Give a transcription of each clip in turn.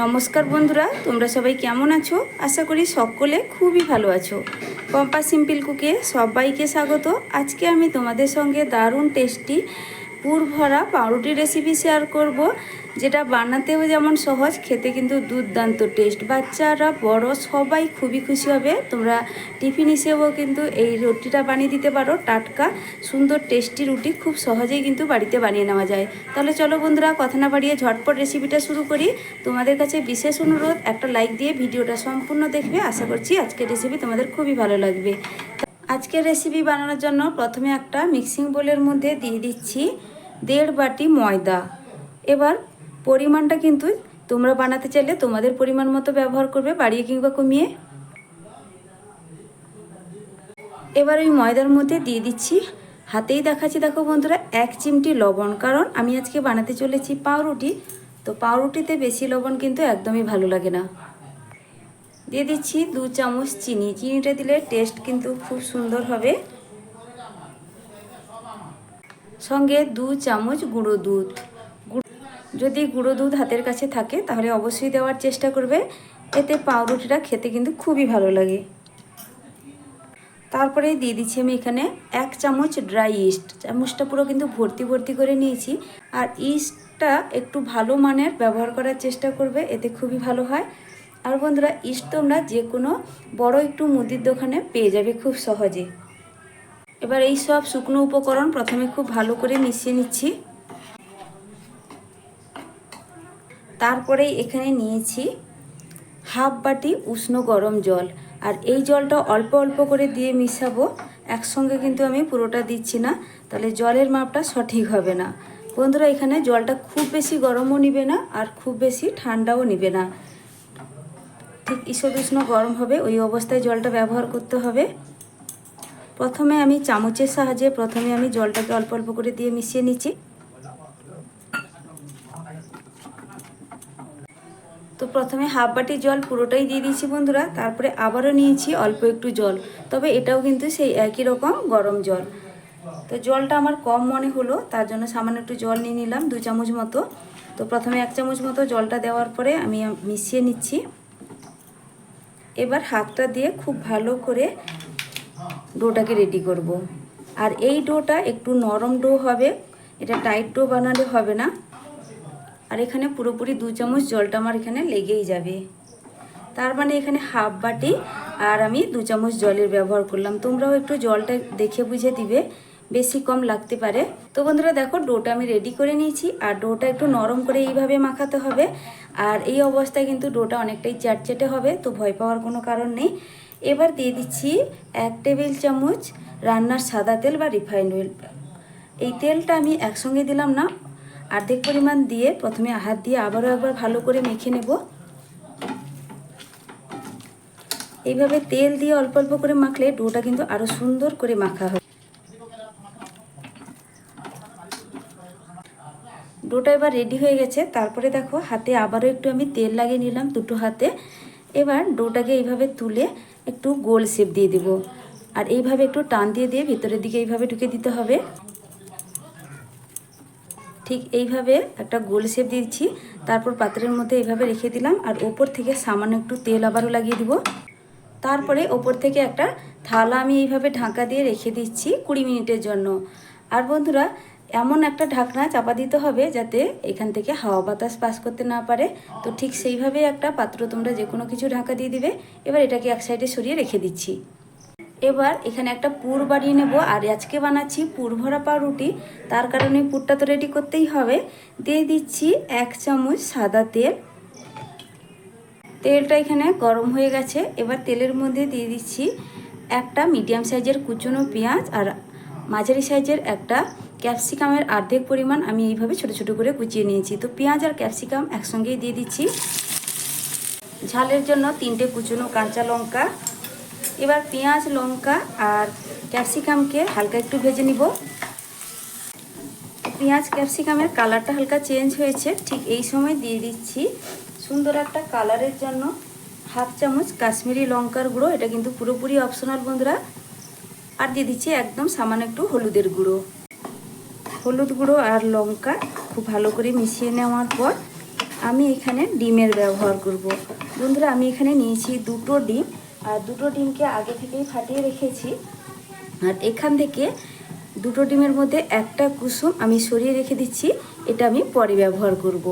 নমস্কার বন্ধুরা, তোমরা সবাই কেমন আছো? আশা করি সকলে খুবই ভালো আছো। পম্পা সিম্পল কুকে সবাইকে স্বাগত। আজকে আমি তোমাদের সঙ্গে দারুণ টেস্টি পুর ভরা পাউরুটি রেসিপি শেয়ার করব। যেটা বানাতেও যেমন সহজ, খেতে কিন্তু দুর্দান্ত টেস্ট বাচ্চারা, বড়, সবাই খুবই খুশি হবে। তোমরা টিফিন হিসেবেও কিন্তু এই রুটিটা বানিয়ে দিতে পারো। টাটকা, সুন্দর টেস্টি রুটি খুব সহজেই কিন্তু বাড়িতে বানিয়ে নেওয়া যায়। তাহলে চলো বন্ধুরা, কথা না বাড়িয়ে ঝটপট রেসিপিটা শুরু করি। তোমাদের কাছে বিশেষ অনুরোধ, একটা লাইক দিয়ে ভিডিওটা সম্পূর্ণ দেখবে। আশা করছি আজকের রেসিপি তোমাদের খুবই ভালো লাগবে। আজকের রেসিপি বানানোর জন্য প্রথমে একটা মিক্সিং বোলের মধ্যে দিয়ে দিচ্ছি দেড় বাটি ময়দা। এবার পরিমাণটা কিন্তু তোমরা বানাতে চাইলে তোমাদের পরিমাণ মতো ব্যবহার করবে, বাড়িয়ে কিংবা কমিয়ে। এবার ওই ময়দার মধ্যে দিয়ে দিচ্ছি। হাতেই দেখাচ্ছি, দেখো বন্ধুরা, এক চিমটি লবণ, কারণ আমি আজকে বানাতে চলেছি পাউরুটি। তো পাউরুটিতে বেশি লবণ কিন্তু একদমই ভালো লাগে না। দিয়ে দিচ্ছি দু চামচ চিনি। চিনিটা দিলে টেস্ট কিন্তু খুব সুন্দর হবে। সঙ্গে দু চামচ গুঁড়ো দুধ। যদি গুঁড়ো দুধ হাতের কাছে থাকে, তাহলে অবশ্যই দেওয়ার চেষ্টা করবে। এতে পাউরুটিটা খেতে কিন্তু খুবই ভালো লাগে। তারপরে দিয়ে দিচ্ছি আমি এখানে এক চামচ ড্রাই ইস্ট। চামচটা পুরো কিন্তু ভর্তি ভর্তি করে নিয়েছি। আর ইস্টটা একটু ভালো মানের ব্যবহার করার চেষ্টা করবে, এতে খুবই ভালো হয়। আর বন্ধুরা, ইস্ট তোমরা যে কোনো বড় একটু মুদির দোকানে পেয়ে যাবে খুব সহজে। এবার এই সব শুকনো উপকরণ প্রথমে খুব ভালো করে মিশিয়ে নিচ্ছি। তারপরে এখানে নিয়েছি হাফ বাটি উষ্ণ গরম জল। আর এই জলটা অল্প অল্প করে দিয়ে মিশাবো, একসঙ্গে কিন্তু আমি পুরোটা দিচ্ছি না, তাহলে জলের মাপটা সঠিক হবে না। বন্ধুরা, এখানে জলটা খুব বেশি গরমও নিবে না আর খুব বেশি ঠান্ডাও নিবে না। ঠিক ঈষদ উষ্ণ গরম হবে, ওই অবস্থায় জলটা ব্যবহার করতে হবে। প্রথমে আমি চামচের সাহায্যে প্রথমে আমি জলটাকে অল্প অল্প করে দিয়ে মিশিয়ে নিচ্ছি। তো প্রথমে হাফ বাটি জল পুরোটাই দিয়ে দিয়েছি বন্ধুরা, তারপরে আবারও নিয়েছি অল্প একটু জল। তবে এটাও কিন্তু সেই একই রকম গরম জল। তো জলটা আমার কম মনে হলো, তার জন্য সামান্য একটু জল নিয়ে নিলাম, দু চামচ মতো। তো প্রথমে এক চামচ মতো জলটা দেওয়ার পরে আমি মিশিয়ে নিচ্ছি। এবার হাতটা দিয়ে খুব ভালো করে ডোটাকে রেডি করব। আর এই ডোটা একটু নরম ডো হবে, এটা টাইট ডো বানালে হবে না। আর এখানে পুরোপুরি দু চামচ জলটা আমার এখানে লেগেই যাবে। তার মানে এখানে হাফ বাটি আর আমি দু চামচ জলের ব্যবহার করলাম। তোমরাও একটু জলটা দেখে বুঝে দিবে, বেশি কম লাগতে পারে। তো বন্ধুরা দেখো, ডোটা আমি রেডি করে নিয়েছি আর ডোটা একটু নরম করে এইভাবে মাখাতে হবে। আর এই অবস্থায় কিন্তু ডোটা অনেকটাই চ্যাটচেটে হবে, তো ভয় পাওয়ার কোনো কারণ নেই। এবার দিয়ে দিচ্ছি এক টেবিল চামচ রান্নার সাদা তেল বা রিফাইন্ড অয়েল এই তেলটা আমি একসঙ্গে দিলাম না অর্ধেক পরিমাণ দিয়ে প্রথমে হাত দিয়ে আবারও একবার ভালো করে মেখে নেব। এইভাবে তেল দিয়ে অল্প অল্প করে মাখলে ডোটা কিন্তু আরও সুন্দর করে মাখা হয়। ডোটা এবার রেডি হয়ে গেছে। তারপরে দেখো হাতে আবারও একটু আমি তেল লাগিয়ে নিলাম দুটো হাতে। এবার ডোটাকে এইভাবে তুলে একটু গোল শেপ দিয়ে দেব। আর এইভাবে একটু টান দিয়ে দিয়ে ভিতরের দিকে এইভাবে ঢুকে দিতে হবে। ঠিক এইভাবে একটা গোল শেপ দিচ্ছি তারপর পাত্রের মধ্যে এইভাবে রেখে দিলাম, আর ওপর থেকে সামান্য একটু তেল আবারও লাগিয়ে দিব। তারপরে ওপর থেকে একটা থালা আমি এইভাবে ঢাকা দিয়ে রেখে দিচ্ছি কুড়ি মিনিটের জন্য। আর বন্ধুরা, এমন একটা ঢাকনা চাপা দিতে হবে যাতে এখান থেকে হাওয়া বাতাস পাস করতে না পারে। তো ঠিক সেইভাবে একটা পাত্র তোমরা যে কোনো কিছু ঢাকা দিয়ে দিবে, এবার এটাকে এক সাইডে সরিয়ে রেখে দিচ্ছি। এবার এখানে একটা পুর বানিয়ে নেব। আর আজকে বানাচ্ছি পুর ভরা পাউরুটি। তার কারণে পুরটা তো রেডি করতেই হবে। দিয়ে দিচ্ছি এক চামচ সাদা তেল। তেলটা এখানে গরম হয়ে গেছে। এবার তেলের মধ্যে দিয়ে দিচ্ছি একটা মিডিয়াম সাইজের কুচনো পেঁয়াজ আর মাঝারি সাইজের একটা ক্যাপসিকামের অর্ধেক পরিমাণ আমি এইভাবে ছোট ছোট করে কুচিয়ে নিয়েছি। তো পেঁয়াজ আর ক্যাপসিকাম একসঙ্গেই দিয়ে দিচ্ছি। ঝালের জন্য তিনটে কুচনো কাঁচা লঙ্কা। এবার পেঁয়াজ, লঙ্কা আর ক্যাপসিকামকে হালকা একটু ভেজে নিব। পেঁয়াজ, ক্যাপসিকামের কালারটা হালকা চেঞ্জ হয়েছে। ঠিক এই সময় দিয়ে দিচ্ছি সুন্দর একটা কালারের জন্য হাফ চামচ কাশ্মীরি লঙ্কার গুঁড়ো। এটা কিন্তু পুরোপুরি অপশনাল বন্ধুরা। আর দিয়ে দিচ্ছি একদম সামান্য একটু হলুদের গুঁড়ো। হলুদ গুঁড়ো আর লঙ্কা খুব ভালো করে মিশিয়ে নেওয়ার পর আমি এখানে ডিমের ব্যবহার করব। বন্ধুরা, আমি এখানে নিয়েছি দুটো ডিম। আর দুটো ডিমকে আগে থেকেই ফাটিয়ে রেখেছি। আর এখান থেকে দুটো ডিমের মধ্যে একটা কুসুম আমি সরিয়ে রেখে দিচ্ছি, এটা আমি পরে ব্যবহার করব।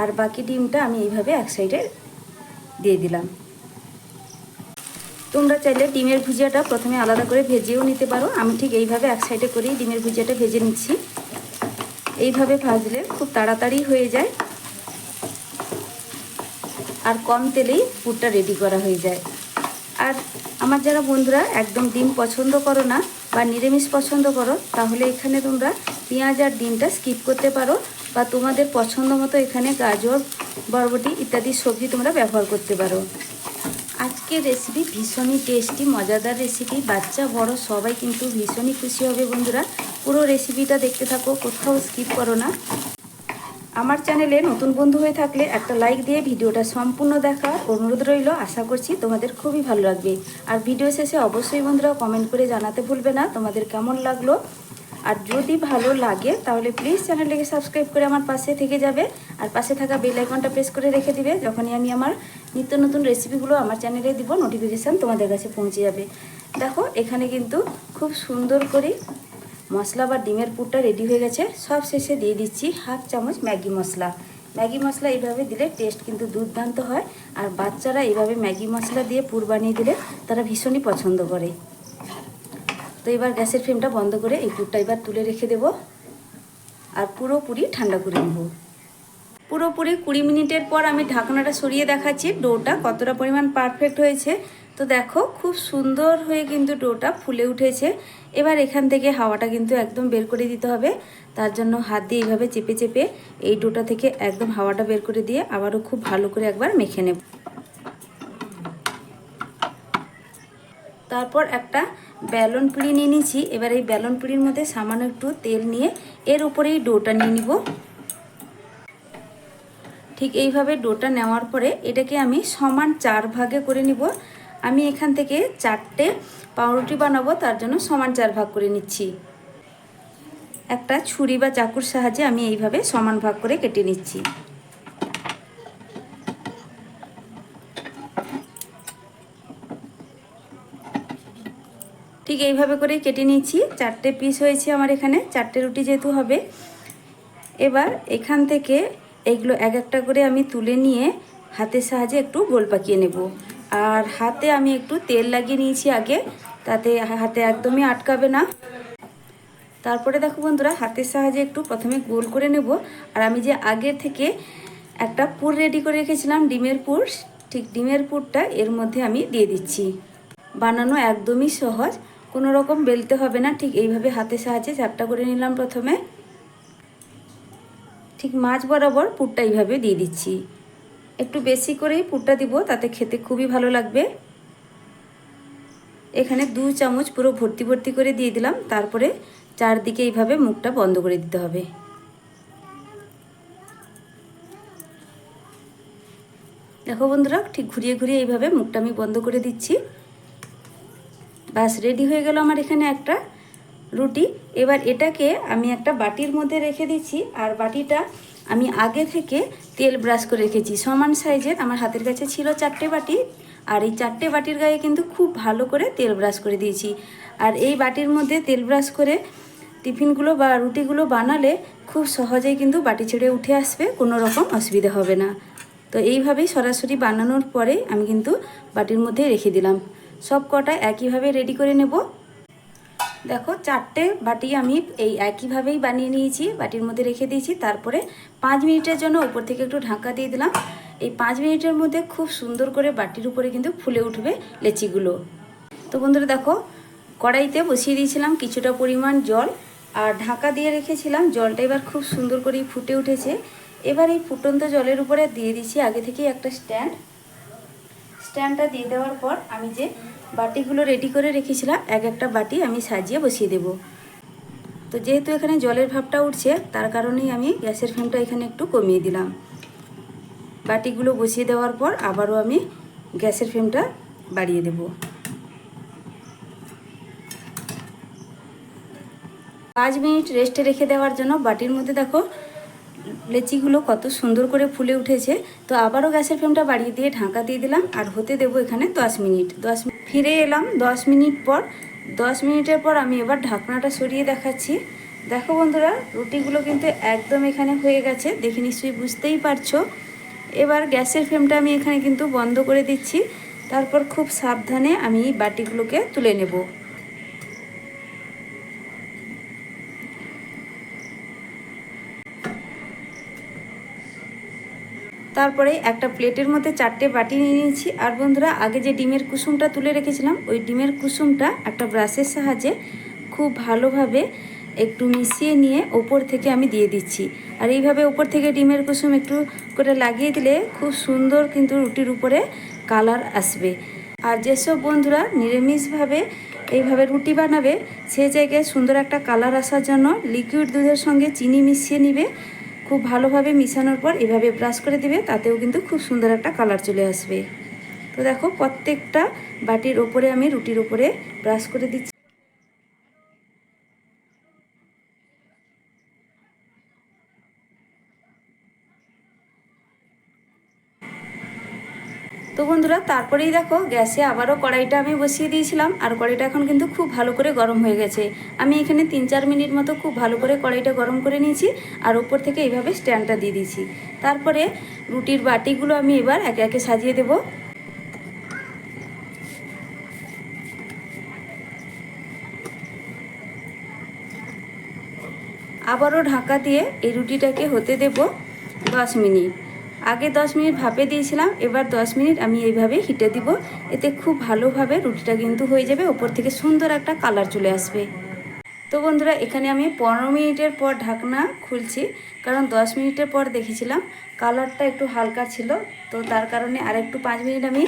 আর বাকি ডিমটা আমি এইভাবে এক সাইডে দিয়ে দিলাম। তোমরা চাইলে ডিমের ভুজিয়াটা প্রথমে আলাদা করে ভেজেও নিতে পারো। আমি ঠিক এইভাবে এক সাইডে করেই ডিমের ভুজিয়াটা ভেজে নিচ্ছি। এইভাবে ভাজলে খুব তাড়াতাড়ি হয়ে যায়। আর কম তেলেই পুরটা রেডি করা হয়ে যায়। আর আমার যারা বন্ধুরা একদম ডিম পছন্দ করো না বা নিরামিষ পছন্দ করো, তাহলে এখানে তোমরা পেঁয়াজ আর ডিমটা স্কিপ করতে পারো বা তোমাদের পছন্দ মতো এখানে গাজর, বরবটি ইত্যাদি সবজি তোমরা ব্যবহার করতে পারো। আজকের রেসিপি ভীষণই টেস্টি মজাদার রেসিপি বাচ্চা, বড়, সবাই কিন্তু ভীষণই খুশি হবে বন্ধুরা। পুরো রেসিপিটা দেখতে থাকো, কোথাও স্কিপ করো না। আমার চ্যানেলে নতুন বন্ধু হয়ে থাকলে একটা লাইক দিয়ে ভিডিওটা সম্পূর্ণ দেখার অনুরোধ রইল। আশা করছি তোমাদের খুবই ভালো লাগবে। আর ভিডিও শেষে অবশ্যই বন্ধুরা কমেন্ট করে জানাতে ভুলবে না তোমাদের কেমন লাগল। আর যদি ভালো লাগে, তাহলে প্লিজ চ্যানেলটাকে সাবস্ক্রাইব করে আমার পাশে থেকে যাবে। আর পাশে থাকা বেল আইকনটা প্রেস করে রেখে দিবে, যখনই আমি আমার নিত্য নতুন রেসিপিগুলো আমার চ্যানেলে দিব নোটিফিকেশান তোমাদের কাছে পৌঁছে যাবে। দেখো, এখানে কিন্তু খুব সুন্দর করে মশলা বা ডিমের পুরটা রেডি হয়ে গেছে। সব শেষে দিয়ে দিচ্ছি হাফ চামচ ম্যাগি মশলা। ম্যাগি মশলা এইভাবে দিলে টেস্ট কিন্তু দুর্দান্ত হয়। আর বাচ্চারা এইভাবে ম্যাগি মশলা দিয়ে পুর বানিয়ে দিলে তারা ভীষণই পছন্দ করে। তো এবার গ্যাসের ফ্লেমটা বন্ধ করে এই পুরটা এবার তুলে রেখে দেব। আর পুরোপুরি ঠান্ডা করে নেব। পুরোপুরি কুড়ি মিনিটের পর আমি ঢাকনাটা সরিয়ে দেখাচ্ছি। ডোটা কতটা পরিমাণ পারফেক্ট হয়েছে। তো দেখো, খুব সুন্দর হয়ে কিন্তু ডোটা ফুলে উঠেছে। এবার এখান থেকে হাওয়াটা কিন্তু একদম বের করে দিতে হবে। তার জন্য হাত দিয়ে এইভাবে চেপে চেপে এই ডোটা থেকে একদম হাওয়াটা বের করে দিয়ে আবারও খুব ভালো করে একবার মেখে নেব। তারপর একটা ব্যালন পুলি নিয়ে নিয়েছি। এবার এই ব্যালন পুলির মধ্যে সামান্য একটু তেল নিয়ে এর উপরে এই ডোটা নিয়ে নিব। ঠিক এইভাবে ডোটা নেওয়ার পরে এটাকে আমি সমান চার ভাগে করে নিব। আমি এখান থেকে চারটে পাউরুটি বানাবো, তার জন্য সমান চার ভাগ করে নিচ্ছি। একটা ছুরি বা চাকুর সাহায্যে আমি এইভাবে সমান ভাগ করে কেটে নিচ্ছি। ঠিক এইভাবে করে কেটে নিচ্ছি চারটে পিস হয়েছে আমার এখানে, চারটে রুটি যেহেতু হবে। এবার এখান থেকে এইগুলো এক একটা করে আমি তুলে নিয়ে হাতের সাহায্যে একটু গোল পাকিয়ে নেব। আর হাতে আমি একটু তেল লাগিয়ে নিয়েছি আগে। তাতে হাতে একদমই আটকাবে না। তারপরে দেখো বন্ধুরা, হাতের সাহায্যে একটু প্রথমে গোল করে নেব। আর আমি যে আগের থেকে একটা পুর রেডি করে রেখেছিলাম, ডিমের পুর, ঠিক ডিমের পুরটা এর মধ্যে আমি দিয়ে দিচ্ছি। বানানো একদমই সহজ, কোনো রকম বেলতে হবে না, ঠিক এইভাবে হাতের সাহায্যে চ্যাপটা করে নিলাম প্রথমে। ঠিক মাছ বরাবর পুরটা এইভাবে দিয়ে দিচ্ছি। একটু বেশি করেই পুরটা দিব, তাতে খেতে খুবই ভালো লাগবে। এখানে দু চামচ পুরো ভর্তি ভর্তি করে দিয়ে দিলাম, তারপরে চারদিকে এইভাবে মুখটা বন্ধ করে দিতে হবে। দেখো বন্ধুরা, ঠিক ঘুরিয়ে ঘুরিয়ে এইভাবে মুখটা আমি বন্ধ করে দিচ্ছি। বাস, রেডি হয়ে গেল আমার এখানে একটা রুটি। এবার এটাকে আমি একটা বাটির মধ্যে রেখে দিচ্ছি, আর বাটিটা আমি আগে থেকে তেল ব্রাশ করে রেখেছি। সমান সাইজের আমার হাতের কাছে ছিল চারটে বাটি আর এই চারটে বাটির গায়ে কিন্তু খুব ভালো করে তেল ব্রাশ করে দিয়েছি। আর এই বাটির মধ্যে তেল ব্রাশ করে টিফিনগুলো বা রুটিগুলো বানালে খুব সহজেই কিন্তু বাটি ছেড়ে উঠে আসবে, কোনো রকম অসুবিধা হবে না। তো এইভাবেই সরাসরি বানানোর পরে আমি কিন্তু বাটির মধ্যে রেখে দিলাম। সব কটা একইভাবে রেডি করে নেব। দেখো, চারটে বাটি আমি এই একইভাবেই বানিয়ে নিয়েছি, বাটির মধ্যে রেখে দিয়েছি, তারপরে পাঁচ মিনিটের জন্য উপর থেকে একটু ঢাকা দিয়ে দিলাম। এই পাঁচ মিনিটের মধ্যে খুব সুন্দর করে বাটির উপরে কিন্তু ফুলে উঠবে লেচিগুলো। তো বন্ধুরা দেখো, কড়াইতে বসিয়ে দিয়েছিলাম কিছুটা পরিমাণ জল আর ঢাকা দিয়ে রেখেছিলাম। জলটা এবার খুব সুন্দর করেই ফুটে উঠেছে। এবার এই ফুটন্ত জলের উপরে দিয়ে দিচ্ছি আগে থেকেই একটা স্ট্যান্ড। স্ট্যান্ডটা দিয়ে দেওয়ার পর আমি যে বাটিগুলো রেডি করে রেখেছিলাম, এক একটা বাটি আমি সাজিয়ে বসিয়ে দেব। তো যেহেতু এখানে জলের ভাবটা উঠছে, তার কারণেই আমি গ্যাসের ফ্লেমটা এখানে একটু কমিয়ে দিলাম। বাটিগুলো বসিয়ে দেওয়ার পর আবারও আমি গ্যাসের ফ্লেমটা বাড়িয়ে দেব। পাঁচ মিনিট রেস্টে রেখে দেওয়ার জন্য বাটির মধ্যে দেখো, লেচিগুলো কত সুন্দর করে ফুলে উঠেছে। তো আবারও গ্যাসের ফ্লেমটা বাড়িয়ে দিয়ে ঢাকা দিয়ে দিলাম, আর হতে দেবো এখানে দশ মিনিট। দশ ফিরে এলাম, দশ মিনিট পর দশ মিনিটের পর আমি এবার ঢাকনাটা সরিয়ে দেখাচ্ছি। দেখো বন্ধুরা, রুটিগুলো কিন্তু একদম এখানে হয়ে গেছে। দেখে নিশ্চয়ই বুঝতেই পারছ। এবার গ্যাসের ফ্লেমটা আমি এখানে কিন্তু বন্ধ করে দিচ্ছি। তারপর খুব সাবধানে আমি বাটিগুলোকে তুলে নেব। তারপরে একটা প্লেটের মধ্যে চারটে বাটি নিয়ে নিয়েছি। আর বন্ধুরা, আগে যে ডিমের কুসুমটা তুলে রেখেছিলাম, ওই ডিমের কুসুমটা একটা ব্রাশের সাহায্যে খুব ভালোভাবে একটু মিশিয়ে নিয়ে ওপর থেকে আমি দিয়ে দিচ্ছি। আর এইভাবে ওপর থেকে ডিমের কুসুম একটু করে লাগিয়ে দিলে খুব সুন্দর কিন্তু রুটির উপরে কালার আসবে। আর যেসব বন্ধুরা নিরামিষভাবে এইভাবে রুটি বানাবে, সে জায়গায় সুন্দর একটা কালার আসার জন্য লিকুইড দুধের সঙ্গে চিনি মিশিয়ে নিবে। খুব ভালোভাবে মিশানোর পর এভাবে ব্রাশ করে দেবে, তাতেও কিন্তু খুব সুন্দর একটা কালার চলে আসবে। তো দেখো প্রত্যেকটা বাটির ওপরে আমি রুটির ওপরে ব্রাশ করে দিচ্ছি তো বন্ধুরা, তারপরেই দেখো গ্যাসে আবারও কড়াইটা আমি বসিয়ে দিয়েছিলাম, আর কড়াইটা এখন কিন্তু খুব ভালো করে গরম হয়ে গেছে। আমি এখানে তিন চার মিনিট মতো খুব ভালো করে কড়াইটা গরম করে নিয়েছি, আর উপর থেকে এইভাবে স্ট্যান্ডটা দিয়ে দিয়েছি। তারপরে রুটির বাটিগুলো আমি এবার একে একে সাজিয়ে দেবো। আবারও ঢাকা দিয়ে এই রুটিটাকে হতে দেব দশ মিনিট। আগে দশ মিনিট ভাপে দিয়েছিলাম, এবার দশ মিনিট আমি এইভাবে হিটে দিব। এতে খুব ভালোভাবে রুটিটা কিন্তু হয়ে যাবে, ওপর থেকে সুন্দর একটা কালার চলে আসবে। তো বন্ধুরা, এখানে আমি পনেরো মিনিটের পর ঢাকনা খুলছি, কারণ দশ মিনিটের পর দেখেছিলাম কালারটা একটু হালকা ছিল, তো তার কারণে আর একটু পাঁচ মিনিট আমি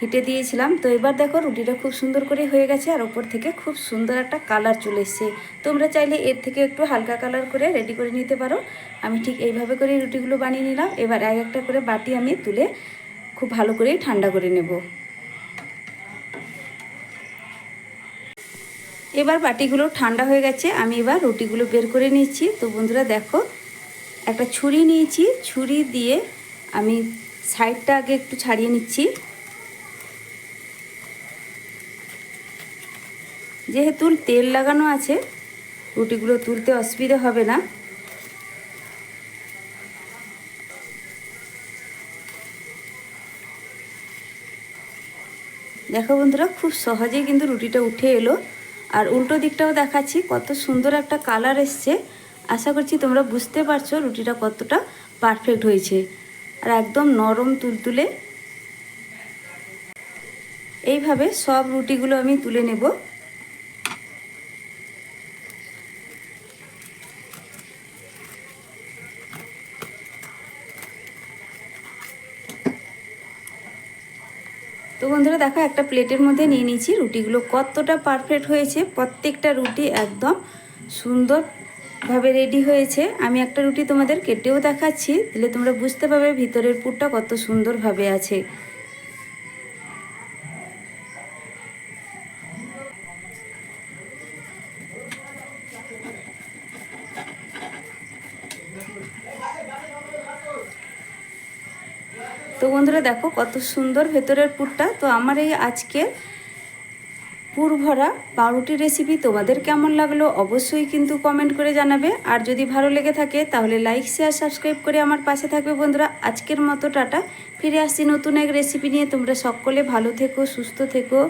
হিটে দিয়েছিলাম। তো এবার দেখো রুটিটা খুব সুন্দর করে হয়ে গেছে আর ওপর থেকে খুব সুন্দর একটা কালার চলে এসছে। তোমরা চাইলে এর থেকে একটু হালকা কালার করে রেডি করে নিতে পারো। আমি ঠিক এইভাবে করে রুটিগুলো বানিয়ে নিলাম। এবার এক একটা করে বাটি আমি তুলে খুব ভালো করেই ঠান্ডা করে নেব। এবার বাটিগুলো ঠান্ডা হয়ে গেছে। আমি এবার রুটিগুলো বের করে নিচ্ছি। তো বন্ধুরা দেখো, একটা ছুরি নিয়েছি। ছুরি দিয়ে আমি সাইডটা আগে একটু ছাড়িয়ে নিচ্ছি। যেহেতু তেল লাগানো আছে, রুটিগুলো তুলতে অসুবিধা হবে না। দেখো বন্ধুরা, খুব সহজেই কিন্তু রুটিটা উঠে এলো। আর উল্টো দিকটাও দেখাচ্ছি, কত সুন্দর একটা কালার এসছে। আশা করছি তোমরা বুঝতে পারছ রুটিটা কতটা পারফেক্ট হয়েছে। আর একদম নরম তুলতুলে। এইভাবে সব রুটিগুলো আমি তুলে নেব। তো বন্ধুরা দেখো, একটা প্লেটের মধ্যে নিয়ে নিয়েছি। রুটিগুলো কতটা পারফেক্ট হয়েছে, প্রত্যেকটা রুটি একদম সুন্দরভাবে রেডি হয়েছে। আমি একটা রুটি তোমাদের কেটেও দেখাচ্ছি তাহলে তোমরা বুঝতে পারবে ভিতরের পুরটা কত সুন্দরভাবে আছে। বন্ধুরা দেখো কত সুন্দর ভেতরের পুরটা। তো আমার এই আজকে পুর ভরা পাউরুটি রেসিপি তোমাদের কেমন লাগল অবশ্যই কিন্তু কমেন্ট করে জানাবে। আর যদি ভালো লেগে থাকে তাহলে লাইক শেয়ার সাবস্ক্রাইব করে আমার পাশে থাকবে বন্ধুরা। আজকের মতো টাটা। ফিরে আসছি নতুন এক রেসিপি নিয়ে। তোমরা সকলে ভালো থেকো, সুস্থ থেকো।